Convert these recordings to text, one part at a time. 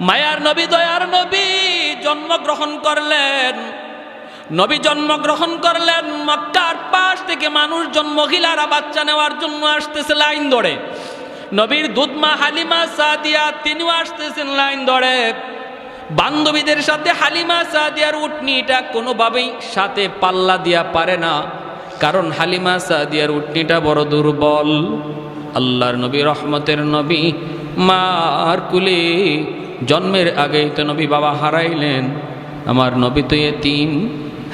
মায়ার নবী, দয়ার নবী জন্মগ্রহণ করলেন। নবী জন্মগ্রহণ করলেন, মক্কার পাশ থেকে মানুষজন মহিলারা বাচ্চা নেওয়ার জন্য আসতেছে লাইন ধরে। নবীর দুধমা হালিমা সাদিয়া, তিনিও আসতেছেন লাইন ধরে। বান্ধবীদের সাথে হালিমা সাদিয়ার উটনিটা কোনোভাবেই সাথে পাল্লা দিয়া পারে না, কারণ হালিমা সাদিয়ার উটনিটা বড় দুর্বল। আল্লাহর নবী, রহমতের নবী, মার কুলে জন্মের আগেই তো নবী বাবা হারাইলেন। আমার নবী তো এতিম।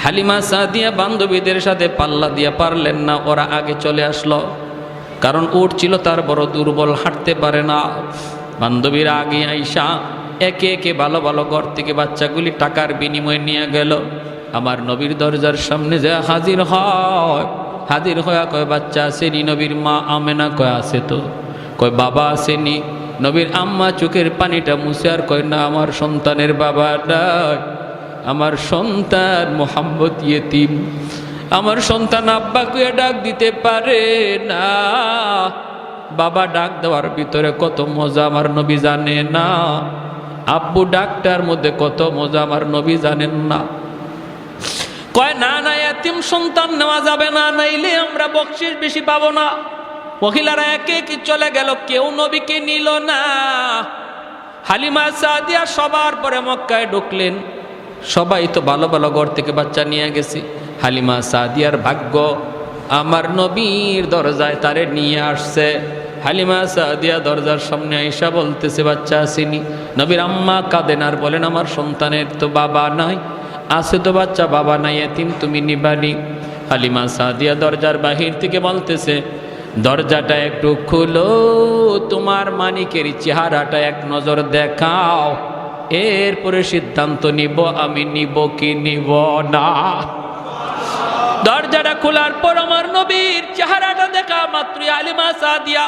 হালিমা, সাদিয়া বান্ধবীদের সাথে পাল্লা দিয়া পারলেন না, ওরা আগে চলে আসলো। কারণ উট ছিল তার বড় দুর্বল, হাঁটতে পারে না। বান্ধবীরা আগে আইসা একে একে ভালো ভালো ঘর থেকে বাচ্চাগুলি টাকার বিনিময়ে নিয়ে গেল। আমার নবীর দরজার সামনে যে হাজির হয়, হাজির হয়ে কয়, বাচ্চা আসেনি নবীর মা? আমেনা কয়, আছে তো। কয়, বাবা আসেনি নবীর আম্মা চোখের পানিটা মুছে আর কয়, না, আমার সন্তানের বাবা নাই। আমার সন্তান মোহাম্মদ ইয়েতিম। আমার সন্তান আব্বাকে ডাক দিতে পারে না। বাবা ডাক দেওয়ার ভিতরে কত মজা আমার নবী জানে না। আব্বু ডাকটার মধ্যে কত মজা আমার নবী জানেন না। কয়, না না এতিম সন্তান নেওয়া যাবে না, নাইলে আমরা বকশিস বেশি পাবো না। মহিলারা একে একে চলে গেল, কেউ নবীকে নিল না। হালিমা সাদিয়া সবার পরে মক্কায় ঢুকলেন। সবাই তো ভালো ভালো ঘর থেকে বাচ্চা নিয়ে গেছে। হালিমা সাদিয়ার ভাগ্য, আমার নবীর দরজায় তারে নিয়ে আসছে। হালিমা সাদিয়া দরজার সামনে আইসা বলতেছে, বাচ্চা আসেনি। নবীর আম্মা কাঁদেন আর বলেন, আমার সন্তানের তো বাবা নাই, আছে তো বাচ্চা, বাবা নাই, এতিম, তুমি নিবানি। হালিমা সাদিয়া দরজার বাহির থেকে বলতেছে দরজাটা একটু খুলো, তোমার মানিকের চেহারাটা এক নজর দেখাও। এরপরে সিদ্ধান্ত নিব, আমি নিব কি নিব না। দরজাটা খোলার পর আমার নবীর চেহারাটা দেখা মাত্রই আলিমা সাদিয়া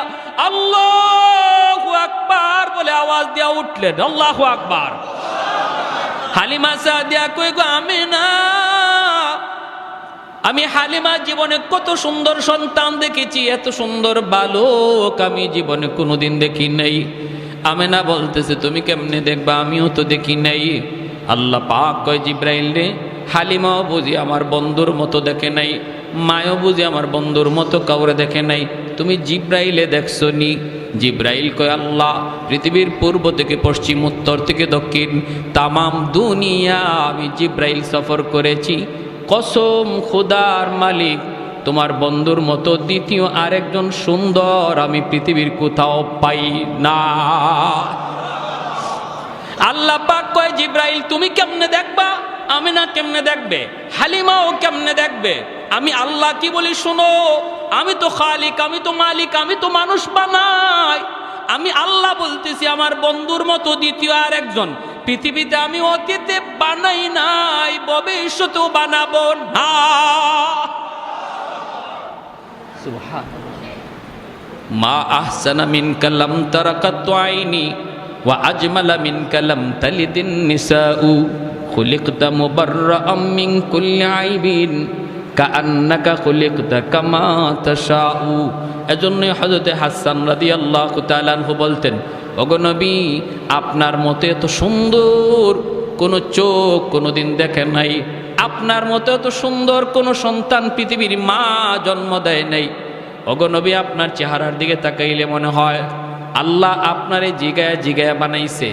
আল্লাহ আকবার বলে আওয়াজ দিয়া উঠলেন, আল্লাহ আকবার। হালিমা সাদিয়া কই গো আমি না আমি হালিমা জীবনে কত সুন্দর সন্তান দেখেছি, এত সুন্দর বালক আমি জীবনে কোনোদিন দেখি নাই। আমেনা বলতেছে, তুমি কেমনে দেখবা? আমিও তো দেখি নাই। আল্লাহ পাক কয়, জিব্রাইল রে, হালিমাও বুঝি আমার বন্ধুর মতো দেখে নাই, মায়ও বুঝি আমার বন্ধুর মতো কাউরে দেখে নাই। তুমি জিব্রাইলে দেখছ নি? জিব্রাইল কয়, আল্লাহ, পৃথিবীর পূর্ব থেকে পশ্চিম, উত্তর থেকে দক্ষিণ, তামাম দুনিয়া আমি জিব্রাইল সফর করেছি। কসম খুদার মালিক, তোমার বন্ধুর মতো দ্বিতীয় আরেকজন সুন্দর আমি পৃথিবীর কোথাও পাই না। আল্লাহ পাক কয়, জিব্রাইল, তুমি কেমনে দেখবা? আমি না কেমনে দেখবে? হালিমাও কেমনে দেখবে? আমি আল্লাহ কি বলি, শোনো, আমি তো খালিক, আমি তো মালিক, আমি তো মানুষ বানাই। আমি আল্লাহ বলতেছি, আমার বন্ধুর মতো দ্বিতীয় আর একজন পৃথিবীতে আমি অতীতে বানাই নাই, ভবিষ্যতেও বানাবো না। মা আহসানা মিন কালাম তারাকাত আইনি ওয়া আজমালা মিন কালাম তালিদিন নিসাউ। খুলিকতা মুবাররাআম মিন কুল্লি আইবিন। এজন্যই হযরতে হাসান রাদিয়াল্লাহু তাআলা আনহু বলতেন, ওগো নবী, আপনার মতে এত সুন্দর কোনো চোখ কোনোদিন দেখে নাই। আপনার মতো এত সুন্দর কোনো সন্তান পৃথিবীর মা জন্ম দেয় নাই। অগনবী আপনার চেহারার দিকে তাকাইলে মনে হয়, আল্লাহ আপনারে জিগায়া জিগায়া বানাইছে।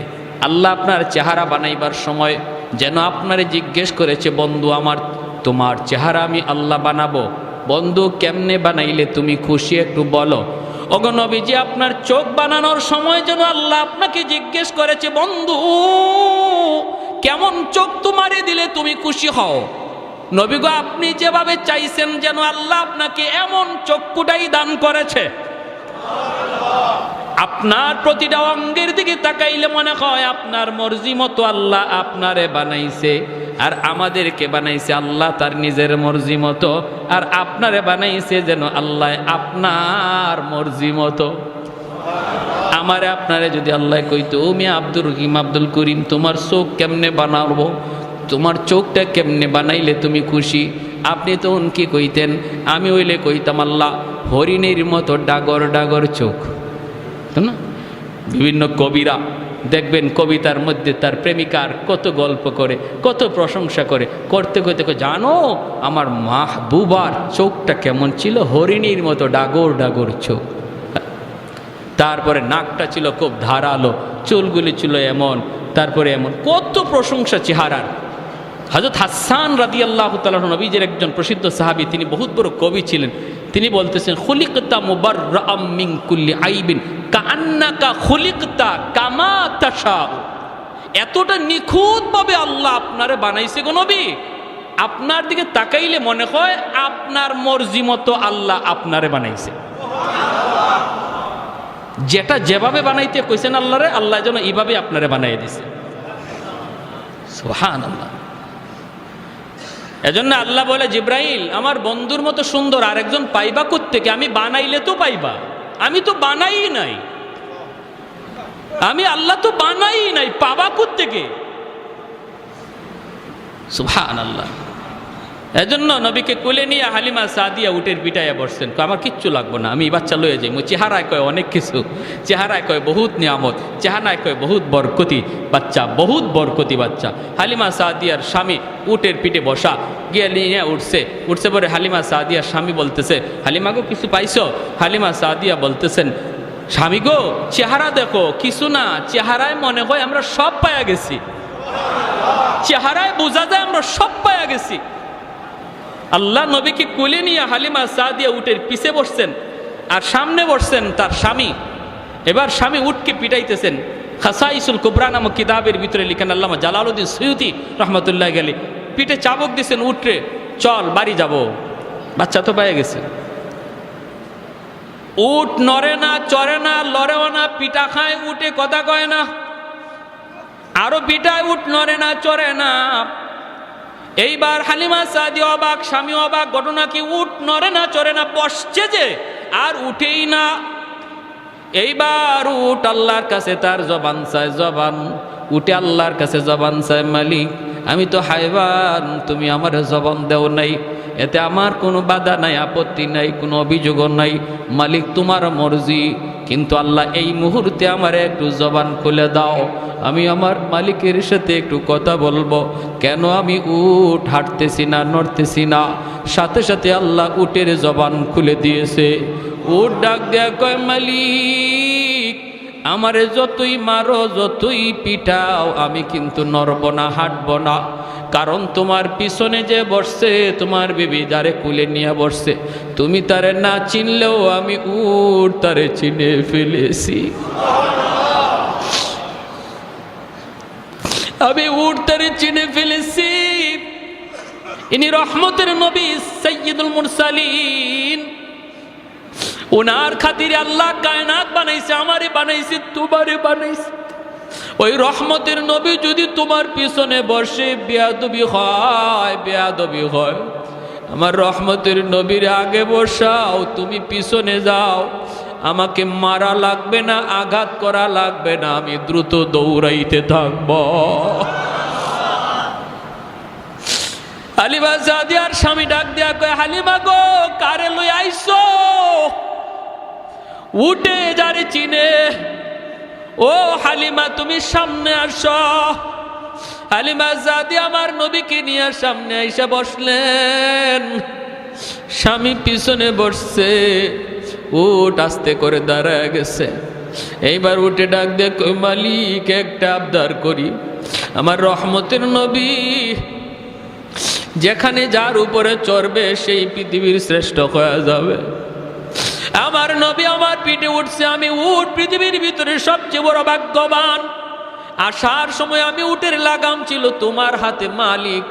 আল্লাহ আপনার চেহারা বানাইবার সময় যেন আপনারে জিজ্ঞেস করেছে, বন্ধু, আমার তোমার চেহারা আমি আল্লাহ বানাবো। বন্ধু কেমনে বানাইলে তুমি খুশি একটু বলো। অগনবীজি আপনার চোখ বানানোর সময় যেন আল্লাহ আপনাকে জিজ্ঞেস করেছে, বন্ধু, কেমন চোখ তোমারে দিলে তুমি খুশি হও? নবীগো আপনি যেভাবে চাইছেন যেন আল্লাহ আপনাকে এমন চক্ষুটাই দান করেছে। আপনার প্রতিটা অঙ্গের দিকে তাকাইলে মনে হয় আপনার মর্জি মতো আল্লাহ আপনারে বানাইছে। আর আমাদেরকে বানাইছে আল্লাহ তার নিজের মর্জি মতো, আর আপনারে বানাইছে যেন আল্লাহ আপনার মর্জি মতো। আমারে আপনারে যদি আল্লাহ কইতো আমি আব্দুর রহিম, আব্দুল করিম, তোমার চোখ কেমনে বানাবো? তোমার চোখটা কেমনে বানাইলে তুমি খুশি? আপনি তো কি কইতেন? আমি ওইলে কইতাম, আল্লাহ, হরিণের মতো ডাগর ডাগর চোখ। না? বিভিন্ন কবিরা দেখবেন কবিতার মধ্যে তার প্রেমিকার কত গল্প করে, কত প্রশংসা করে। করতে করতে জানো, আমার মাহবুবার চোখটা কেমন ছিল? হরিণীর মতো ডাগর ডাগর চোখ। তারপরে নাকটা ছিল খুব ধারালো, চুলগুলি ছিল এমন, তারপরে এমন। কত প্রশংসা চেহারার। হজরত হাসান রাদি আল্লাহ নবীজের একজন প্রসিদ্ধ সাহাবি, তিনি বহুত বড় কবি ছিলেন। তিনি বলতেছেন, খুলিকতা কান্নাকা খুলিকতা কামা তাশাউ। এতটা নিখুঁতভাবে আল্লাহ আপনারে বানাইছে গো নবী। আপনার দিকে তাকাইলে মনে হয় আপনার মর্জি মতো আল্লাহ আপনারে বানাইছে। যেটা যেভাবে বানাইতে কইছেন আল্লাহরে, আল্লাহ যেন এইভাবে আপনারে বানাই দিছে। সোহান আল্লাহ এজন্য আল্লাহ বলে, জিব্রাইল, আমার বন্ধুর মতো সুন্দর আরেকজন পাইবা থেকে আমি বানাইলে তো পাইবা। আমি তো বানাই নাই। আমি আল্লাহ তো বানাই নাই, পাবা থেকে সুহান আল্লাহ এজন্য নবীকে কোলে নিয়ে হালিমা সাদিয়া উটের পিটাইয়া বসছেন। আমার কিচ্ছু লাগবো না, আমি বাচ্চা লয়ে যাই। মো চেহারায় কয় অনেক কিছু। চেহারায় কয় বহুত নিয়ামত, চেহারায় কয় বহুত বরকতি বাচ্চা, বহুত বরকতি বাচ্চা। হালিমা সাদিয়ার স্বামী উটের পিঠে বসা, গিয়ে নিয়ে উঠছে। উঠছে পরে হালিমা সাদিয়ার স্বামী বলতেছে, হালিমা গো, কিছু পাইছো? হালিমা সাদিয়া বলতেছেন স্বামী গো, চেহারা দেখো, কিছু না, চেহারায় মনে হয় আমরা সব পায়া গেছি। চেহারায় বোঝা যায় আমরা সব পায়া গেছি। আল্লাহ নবীকে কুলে নিয়ে হালিমা সাদিয়া উটের পিছে বসছেন আর সামনে বসছেন তার স্বামী। এবার স্বামী উটকে পিটাইতেছেন। খাসাইসুল কুবরা নামক কিতাবের ভিতরে লিখেন আল্লামা জালালউদ্দিন সৈয়দি রহমতুল্লাহ গেলে পিঠে চাবক দিছেন উঠরে চল, বাড়ি যাব। বাচ্চা তো পায়ে গেছে। উট নড়ে না, চড়ে না, লড়েও না, পিঠা খায়, উঠে কথা কয় না। আরও পিঠায় উঠ, নড়ে না, চড়ে না। এইবার হালিমা সাদি অবাক, স্বামী অবাক, ঘটনা কি? উঠ, নড়ে না, চড়ে না, বসছে যে, আর উঠেই না। এইবার উঠ, আল্লাহর কাছে তার জবান চায়, জবান। উঠে আল্লাহর কাছে জবান চায়, মালিক, আমি তো হাইবান তুমি আমার জবান দেও নাই। এতে আমার কোনো বাধা নাই, আপত্তি নাই, কোনো অভিযোগও নাই। মালিক তোমার মর্জি, কিন্তু আল্লাহ এই মুহূর্তে আমার একটু জবান খুলে দাও। আমি আমার মালিকের সাথে একটু কথা বলব। কেন আমি উঠ হাঁটতেছি না, নড়তেছি না? সাথে সাথে আল্লাহ উটের জবান খুলে দিয়েছে। উট ডাক দেয়া কয়, মালিক, আমারে যতই মারো, যতই পিটাও, আমি কিন্তু নড়ব না, হাঁটব না। কারণ তোমার পিছনে যে বসছে, তোমার বিবি যারে কুলে নিয়ে বসছে। তুমি তারে না চিনলেও আমি উঠ তারে চিনে ফেলেছি। আমি উঠ তারে চিনে ফেলেছি। ইনি রহমতের নবী সৈয়দুল মুরসালিন। ওনার খাতিরে আল্লাহ কায়নাত বানাইছে, আমারে বানাইছে, তোমারে বানাইছে। ওই রহমতের নবী যদি তোমার পিছনে বসে বেয়াদবি হয় বেয়াদবি হয়, আমার রহমতের নবীর আগে বসাও, তুমি পিছনে যাও, আমাকে মারা লাগবে না, আঘাত করা লাগবে না, আমি দ্রুত দৌড়াইতে থাকব। হালিমা সাদিয়ার স্বামী ডাক দেয়া কয়, হালিমা গো, কারে লই আইসো? উঠে যারে চিনে ও হালিমা, তুমি সামনে আস। হালিমা জাদি আমার নবীকে নিয়ে সামনে এসে বসলেন। স্বামী পিছনে বসছে উঠ আস্তে করে দাঁড়ায় গেছে। এইবার উঠে ডাক কই, মালিক, একটা আবদার করি। আমার রহমতের নবী, যেখানে যার উপরে চড়বে, সেই পৃথিবীর শ্রেষ্ঠ হয়ে যাবে। আমার নবী আমার পিঠে উঠছে, আমি উঠ পৃথিবীর ভিতরে সবচেয়ে বড় ভাগ্যবান। আসার সময় আমি উটের লাগাম ছিল, তোমার হাতে মালিক।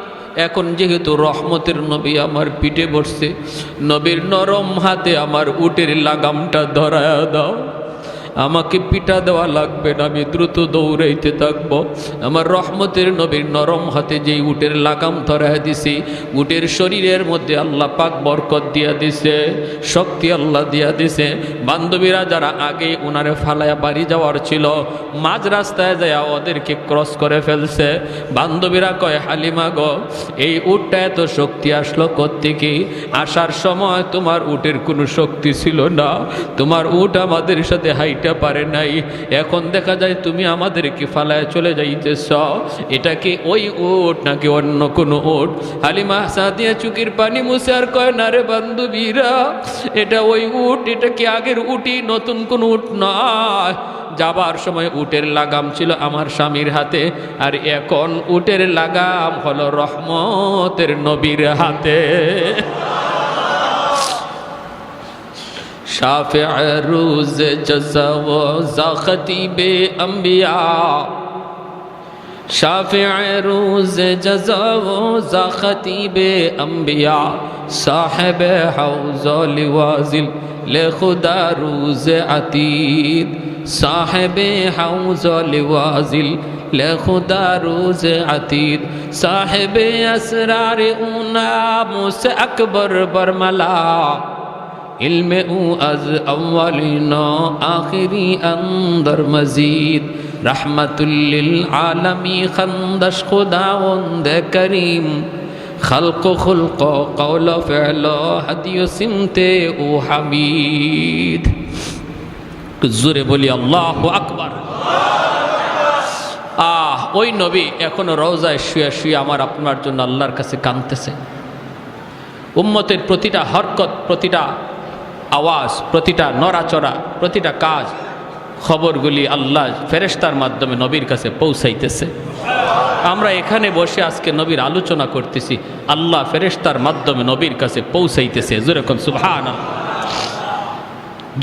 এখন যেহেতু রহমতের নবী আমার পিঠে বসছে, নবীর নরম হাতে আমার উটের লাগামটা ধরায় দাও। আমাকে পিঠা দেওয়া লাগবে না, আমি দ্রুত দৌড়াইতে থাকব। আমার রহমতের নবীর নরম হাতে যেই উটের লাগাম ধরা দিছি, উটের শরীরের মধ্যে আল্লাহ পাক বরকত দিয়া দিছে, শক্তি আল্লাহ দিয়া দিছে। বান্ধবীরা যারা আগে উনারে ফালায়া বাড়ি যাওয়ার ছিল, মাঝ রাস্তায় যায় ওদেরকে ক্রস করে ফেলছে। বান্ধবীরা কয়, হালিমা গো, এই উটটা এত শক্তি আসলো কোত্থেকে? আসার সময় তোমার উটের কোনো শক্তি ছিল না। তোমার উট আমাদের সাথে হাইট খাইতে পারে নাই। এখন দেখা যায় তুমি আমাদেরকে ফালায় চলে যাইতেছ। এটা কি ওই উট নাকি অন্য কোনো ওট হালিমা সাদিয়া চুকির পানি মুছে আর কয়, না রে বান্ধবীরা, এটা ওই উট, এটা কি আগের উটি নতুন কোন উট নয় যাবার সময় উটের লাগাম ছিল আমার স্বামীর হাতে, আর এখন উটের লাগাম হলো রহমতের নবীর হাতে। شافع روز جزا و خطیب انبیاء شافع روز جزا و خطیب انبیاء صاحب حوض لوازل لخدا روز عتید صاحب حوض لوازل لخدا روز عتید صاحب اسرار اونام سے اکبر برملا علم او از اولین و آخری اندر مزید رحمت للعالمی خندش خداوند کریم خلق و خلق و قول و فعل و هدی و سمت او حمید জোরে বলি আল্লাহ আকবার আহ ওই নবী এখনো রওজায় শুয়ে শুয়ে আমার আপনার জন্য আল্লাহর কাছে কাঁদতেছে উম্মতের প্রতিটা হরকত প্রতিটা আওয়াজ, প্রতিটা নড়াচড়া, প্রতিটা কাজ খবরগুলি আল্লাহ ফেরেস্তার মাধ্যমে নবীর কাছে পৌঁছাইতেছে। আমরা এখানে বসে আজকে নবীর আলোচনা করতেছি, আল্লাহ ফেরেস্তার মাধ্যমে নবীর কাছে পৌঁছাইতেছে। যেরকম সুবহান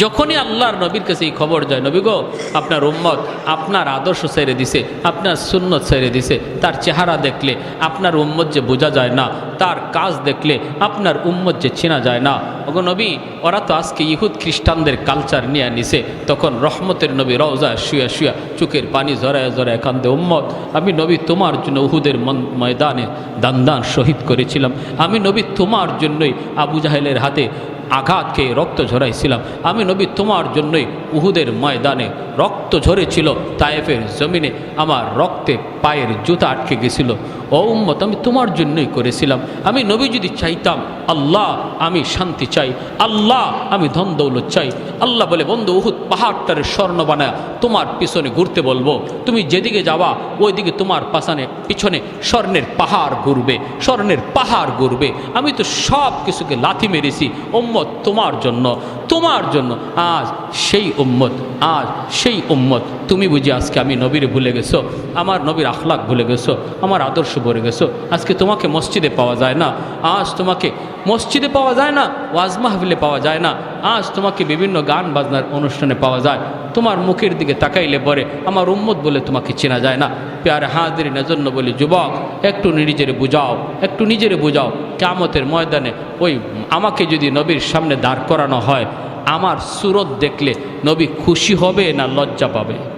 যখনই আল্লাহর নবীর কাছে এই খবর যায়, নবী গো, আপনার উম্মত আপনার আদর্শ ছেড়ে দিছে, আপনার সুন্নত ছেড়ে দিছে, তার চেহারা দেখলে আপনার উম্মত যে বোঝা যায় না, তার কাজ দেখলে আপনার উম্মত যে চেনা যায় না। ওগো নবী, ওরা তো আজকে ইহুদ খ্রিস্টানদের কালচার নিয়ে নিছে, তখন রহমতের নবী রওজা শুয়া শুয়া চোখের পানি ঝরায় ঝরায় কান্দে, উম্মত, আমি নবী তোমার জন্য উহুদের ময়দানে দান দান শহীদ করেছিলাম। আমি নবী তোমার জন্যই আবু জাহেলের হাতে আঘাত খেয়ে রক্ত ঝরাইছিলাম। আমি নবী, তোমার জন্যই উহুদের ময়দানে রক্ত ঝরেছিল, তায়েফের জমিনে আমার রক্তে পায়ের জুতা আটকে গেছিল। ও উম্মত আমি তোমার জন্যই করেছিলাম। আমি নবী যদি চাইতাম, আল্লাহ আমি শান্তি চাই, আল্লাহ আমি ধন দৌলত চাই। আল্লাহ বলে, বন্ধু, উহুদ পাহাড়টারে স্বর্ণ বানায় তোমার পিছনে ঘুরতে বলব। তুমি যেদিকে যাওয়া ওইদিকে তোমার পাশানে পিছনে স্বর্ণের পাহাড় ঘুরবে, স্বর্ণের পাহাড় ঘুরবে। আমি তো সব কিছুকে লাথি মেরেছি উম্মত তোমার জন্য তোমার জন্য। আজ সেই উম্মত আজ সেই উম্মত তুমি বুঝি আজকে আমি নবীর ভুলে গেছো? আমার নবীর আখলাক ভুলে গেছো? আমার আদর্শ ভরে গেছো। আজকে তোমাকে মসজিদে পাওয়া যায় না। আজ তোমাকে মসজিদে পাওয়া যায় না, ওয়াজ মাহফিলে পাওয়া যায় না। আজ তোমাকে বিভিন্ন গান বাজনার অনুষ্ঠানে পাওয়া যায়। তোমার মুখের দিকে তাকাইলে পরে আমার উম্মত বলে তোমাকে চেনা যায় না। পেয়ারে হাজির জন্য বলি, যুবক, একটু নিজেরে বুঝাও, একটু নিজেরে বুঝাও। কামতের ময়দানে ওই আমাকে যদি নবীর সামনে দাঁড় করানো হয়, আমার সুরত দেখলে নবী খুশি হবে না লজ্জা পাবে?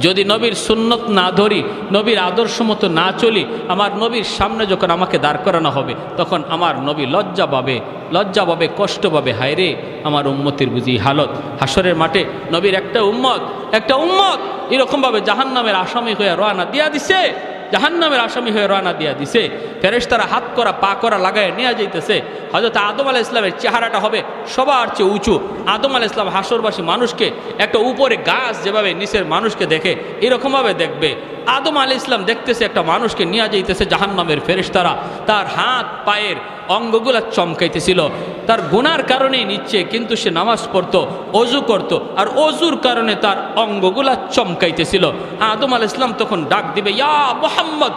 যদি নবীর সুন্নত না ধরি, নবীর আদর্শ মতো না চলি, আমার নবীর সামনে যখন আমাকে দাঁড় করানো হবে, তখন আমার নবী লজ্জা পাবে লজ্জা পাবে, কষ্ট পাবে। হায়রে আমার উম্মতির বুঝি হালত। হাসরের মাঠে নবীর একটা উম্মত একটা উম্মত, এরকমভাবে জাহান নামের আসামি হয়ে রওনা দিয়া দিছে। জাহান নামের আসামি হয়ে রওনা দিয়া দিছে। ফেরেশতারা হাত করা, পা করা লাগায় নিয়ে যাইতেছে। হয়তো আদম আলাহ ইসলামের চেহারাটা হবে সবার চেয়ে উঁচু। আদম আলাহ ইসলাম হাসরবাসী মানুষকে, একটা উপরে গাছ যেভাবে নিচের মানুষকে দেখে, এরকমভাবে দেখবে। আদম আলী ইসলাম দেখতেছে একটা মানুষকে নিয়ে যাইতেছে জাহান্নামের ফেরেশতারা। তার হাত, পায়ের অঙ্গগুলা চমকাইতেছিল। তার গুনার কারণেই নিচ্ছে, কিন্তু সে নামাজ পড়তো, অজু করত, আর অজুর কারণে তার অঙ্গগুলা চমকাইতেছিল। আদম আল ইসলাম তখন ডাক দিবে, ইয়া মোহাম্মদ,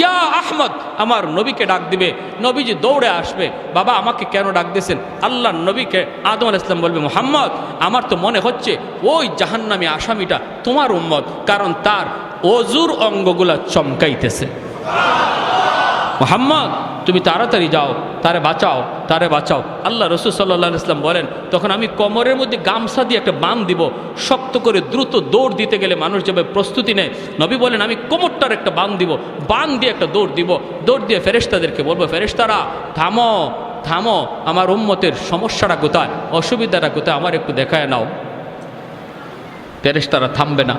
ইয়া আহমদ। আমার নবীকে ডাক দিবে, নবীজি দৌড়ে আসবে। বাবা, আমাকে কেন ডাক দিয়েছেন আল্লাহ নবীকে আদম আল ইসলাম বলবে, মোহাম্মদ, আমার তো মনে হচ্ছে ওই জাহান্নামী আসামিটা তোমার উম্মত, কারণ তার অজুর অঙ্গগুলা চমকাইতেছে। মোহাম্মদ, তুমি তাড়াতাড়ি যাও, তারে বাঁচাও তারে বাঁচাও। আল্লাহ রসুল সাল্লাহ ইসলাম বলেন, তখন আমি কোমরের মধ্যে গামছা দিয়ে একটা বাম দিব, শক্ত করে দ্রুত দৌড় দিতে গেলে মানুষ যাবে, প্রস্তুতি নেয়। নবী বলেন, আমি কোমরটার একটা বাম দিব বাম দিয়ে একটা দৌড় দিব, দৌড় দিয়ে ফেরেশতাদেরকে বলব, ফেরেশতারা, থামো থামো, আমার উম্মতের সমস্যাটা কোথায়, অসুবিধাটা কোথায়, আমার একটু দেখায় নাও। ফেরেশতারা থামবে না।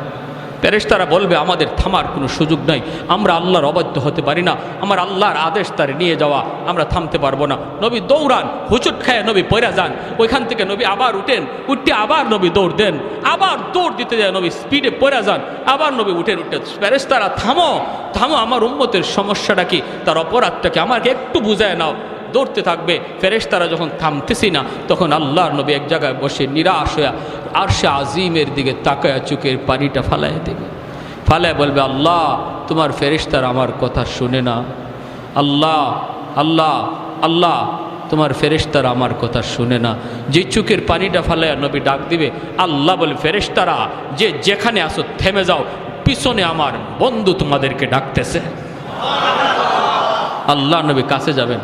ফেরেশতারা বলবে, আমাদের থামার কোনো সুযোগ নাই। আমরা আল্লাহর অবাধ্য হতে পারি না। আমার আল্লাহর আদেশ তারে নিয়ে যাওয়া, আমরা থামতে পারব না। নবী দৌড়ান হুচুট খায় নবী পয়রা যান। ওইখান থেকে নবী আবার উঠেন, উঠতে আবার নবী দৌড় দেন। আবার দৌড় দিতে যায় নবী স্পিডে পয়রা যান। আবার নবী উঠেন উঠে, ফেরেশতারা, থামো থামো, আমার উম্মতের সমস্যাটা কি? তার অপরাধটাকে আমাকে একটু বুঝায় নাও। দৌড়তে থাকবে, ফেরেশতারা যখন থামতেছি না, তখন আল্লাহর নবী এক জায়গায় বসে নিরাশ হয়ে আর সে আজিমের দিকে তাকায়া চুকের পানিটা ফালায় দেবে। ফালায় বলবে, আল্লাহ, তোমার ফেরেশতারা আমার কথা শুনে না। আল্লাহ আল্লাহ আল্লাহ, তোমার ফেরেশতারা আমার কথা শুনে না। যে চুকের পানিটা ফালায় নবী ডাক দিবে, আল্লাহ বলে, ফেরেশতারা, যে যেখানে আসো থেমে যাও। পিছনে আমার বন্ধু তোমাদেরকে ডাকতেছে। আল্লাহ নবী কাছে যাবেন।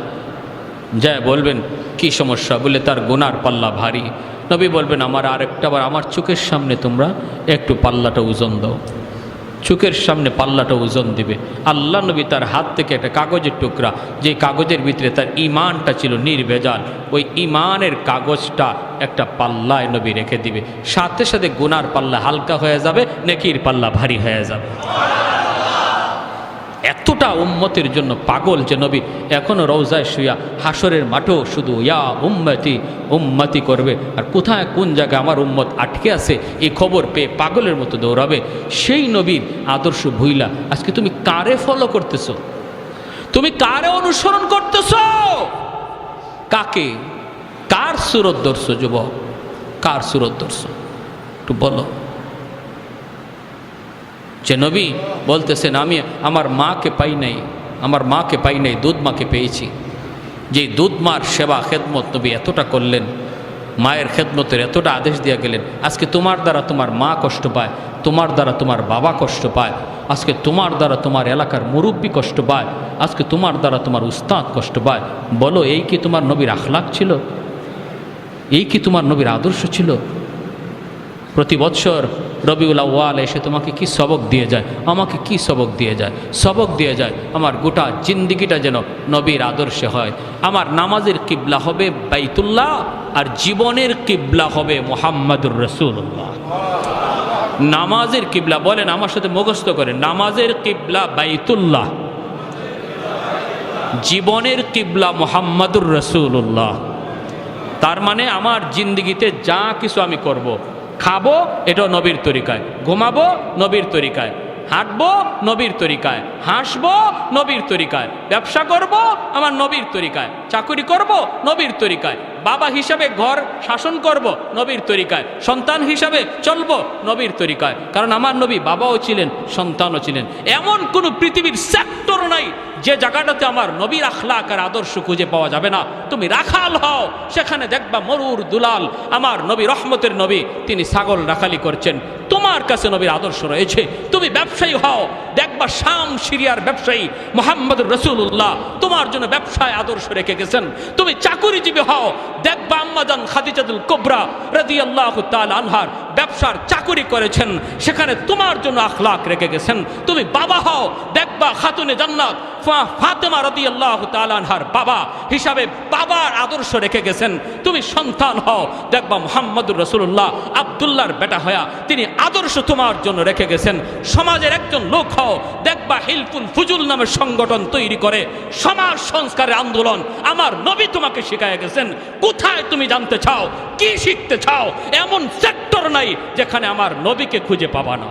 যা বলবেন, কি সমস্যা? বলে, তার গুনার পাল্লা ভারী। নবী বলবেন, আমার আরেকটা বার, আমার চোখের সামনে তোমরা একটু পাল্লাটা ওজন দাও। চোখের সামনে পাল্লাটা ওজন দিবে। আল্লাহ নবী তার হাত থেকে একটা কাগজের টুকরা, যে কাগজের ভিতরে তার ইমানটা ছিল নির্বেজাল ওই ইমানের কাগজটা একটা পাল্লায় নবী রেখে দিবে। সাথে সাথে গুনার পাল্লা হালকা হয়ে যাবে, নেকির পাল্লা ভারী হয়ে যাবে। এতটা উম্মতের জন্য পাগল যে নবী এখনও রৌজায় শুয়া হাসরের মাঠেও শুধু, ইয়া উম্মতি উম্মতি করবে। আর কোথায়, কোন জায়গায় আমার উম্মত আটকে আছে এই খবর পেয়ে পাগলের মতো দৌড়াবে। সেই নবীর আদর্শ ভুইলা, আজকে তুমি কারে ফলো করতেছ? তুমি কারে অনুসরণ করতেছ? কাকে? কার সুরত যুবক? কার সুরত ধরছো? একটু বলো। যে নবী বলতেছেন, আমি আমার মাকে পাই নাই, আমার মাকে পাই নাই, দুধ মাকে পেয়েছি। যে দুধ মার সেবা, খেদমত নবী এতটা করলেন, মায়ের খেদমতের এতটা আদেশ দিয়ে গেলেন, আজকে তোমার দ্বারা তোমার মা কষ্ট পায়, তোমার দ্বারা তোমার বাবা কষ্ট পায়, আজকে তোমার দ্বারা তোমার এলাকার মুরব্বী কষ্ট পায়, আজকে তোমার দ্বারা তোমার উস্তাদ কষ্ট পায়। বলো, এই কি তোমার নবীর আখলাক ছিল? এই কি তোমার নবীর আদর্শ ছিল? প্রতি বৎসর রবিউল আউ্য়াল এসে তোমাকে কি সবক দিয়ে যায়? আমাকে কি সবক দিয়ে যায়? সবক দিয়ে যায় আমার গোটা জিন্দিগিটা যেন নবীর আদর্শে হয়। আমার নামাজের কিবলা হবে বাইতুল্লাহ আর জীবনের কিবলা হবে মোহাম্মদুর রসুল্লাহ নামাজের কিবলা বলেন, আমার সাথে মুখস্থ করে নামাজের কিবলা বাইতুল্লাহ, জীবনের কিবলা মোহাম্মদুর রসুল্লাহ তার মানে আমার জিন্দগিতে যা কিছু আমি করব। খাব, এটাও নবীর তরিকায়। ঘুমাবো, নবীর তরিকায়। হাঁটবো, নবীর তরিকায়। হাসবো, নবীর তরিকায়। ব্যবসা করব, আমার নবীর তরিকায়। চাকুরি করব, নবীর তরিকায়। বাবা হিসাবে ঘর শাসন করব, নবীর তরিকায়। সন্তান হিসাবে চলব, নবীর তরিকায়। কারণ আমার নবী বাবাও ছিলেন, সন্তানও ছিলেন। এমন কোনো পৃথিবীর সেক্টর নাই যে জায়গাটাতে আমার নবীর আখলাক আর আদর্শ খুঁজে পাওয়া যাবে না, তুমি রাখাল হও, সেখানে দেখবা মরুর দুলাল, আমার নবী রহমতের নবী, তিনি ছাগল রাখালি করছেন। তোমার কাছে নবীর আদর্শ রয়েছে, তুমি ব্যবসায়ী হও, দেখবা শাম সিরিয়ার ব্যবসায়ী মোহাম্মদ রসুল্লাহ তোমার জন্য ব্যবসায় আদর্শ রেখে গেছেন। তুমি চাকুরিজীবী হও, দেখবা আম্মাজান খাদিজাদুল কোবরা রাজি আল্লাহ আনহার ব্যবসার চাকুরি করেছেন, সেখানে তোমার জন্য আখলাক রেখে গেছেন। তুমি বাবা হও, দেখবা খাতুনে জান্নাত ফাতেমা রাদি আল্লাহ আনহার বাবা হিসাবে বাবার আদর্শ রেখে গেছেন। তুমি সন্তান হও, দেখবা মোহাম্মদুর রসুল্লাহ আবদুল্লাহর বেটা হয়া তিনি আদর্শ তোমার জন্য রেখে গেছেন। সমাজের একজন লোক হও, দেখবা হিলফুল ফুজুল নামের সংগঠন তৈরি করে, সমাজ সংস্কারের আন্দোলন আমার নবী তোমাকে শিখায় গেছেন। কোথায় তুমি জানতে চাও, কি শিখতে চাও, এমন সেক্টর নাই যেখানে আমার নবীকে খুঁজে পাবা না।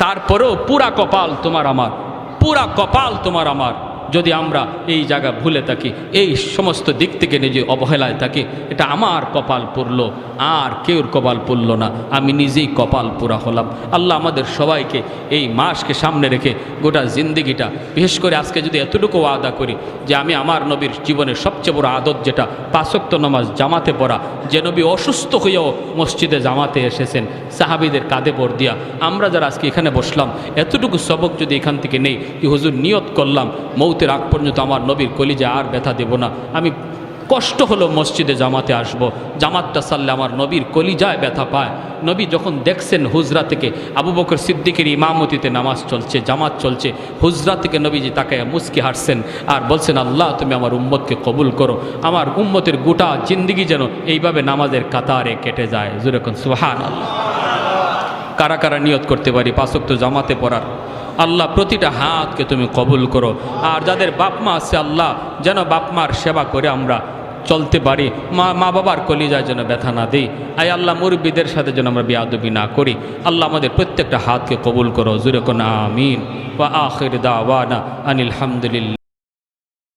তারপরেও পুরা কপাল তোমার আমার পুরা কপাল তোমার আমার। যদি আমরা এই জায়গা ভুলে থাকি, এই সমস্ত দিক থেকে নিজে অবহেলায় থাকি, এটা আমার কপাল পড়ল, আর কেউর কপাল পড়ল না, আমি নিজেই কপাল পুরা হলাম। আল্লাহ আমাদের সবাইকে এই মাসকে সামনে রেখে গোটা জিন্দিগিটা, বিশেষ করে আজকে যদি এতটুকু আদা করি, যে আমি আমার নবীর জীবনের সবচেয়ে বড় আদত যেটা পাঁচক্ত নমাজ জামাতে পড়া, যে নবী অসুস্থ হয়েও মসজিদে জামাতে এসেছেন, সাহাবিদের কাঁধে পর দিয়া, আমরা যারা আজকে এখানে বসলাম, এতটুকু সবক যদি এখান থেকে নেই কি হুজুর নিয়ত করলাম মৌতের আগ পর্যন্ত আমার নবীর কলিজে আর ব্যথা দেব না। আমি কষ্ট হলো মসজিদে জামাতে আসব। জামাতটা সাল্লে আমার নবীর কলিজায় ব্যথা পায়। নবী যখন দেখছেন হুজরা থেকে, আবু বকর সিদ্দিকের ইমামতিতে নামাজ চলছে, জামাত চলছে, হুজরা থেকে নবীজি তাকে মুস্কি হাসছেন আর বলছেন, আল্লাহ, তুমি আমার উম্মতকে কবুল করো। আমার উম্মতের গোটা জিন্দিগি যেন এইভাবে নামাজের কাতারে কেটে যায়। যেরকম সুহান কারা কারা নিয়ত করতে পারি? পাঁচক্ত জামাতে পড়ার আল্লাহ প্রতিটা হাতকে তুমি কবুল করো। আর যাদের বাপ মা আছে, আল্লাহ যেন বাপ মার সেবা করে আমরা চলতে পারি। মা মা বাবার কলিজায় যেন ব্যথা না দিই। আই আল্লাহ, মুরব্বীদের সাথে যেন আমরা বিয়াদবি না করি। আল্লাহ আমাদের প্রত্যেকটা হাতকে কবুল করো। জুরে কোন আমিন। বা আখির দাওয়ানা আনিল হামদুলিল্লাহ।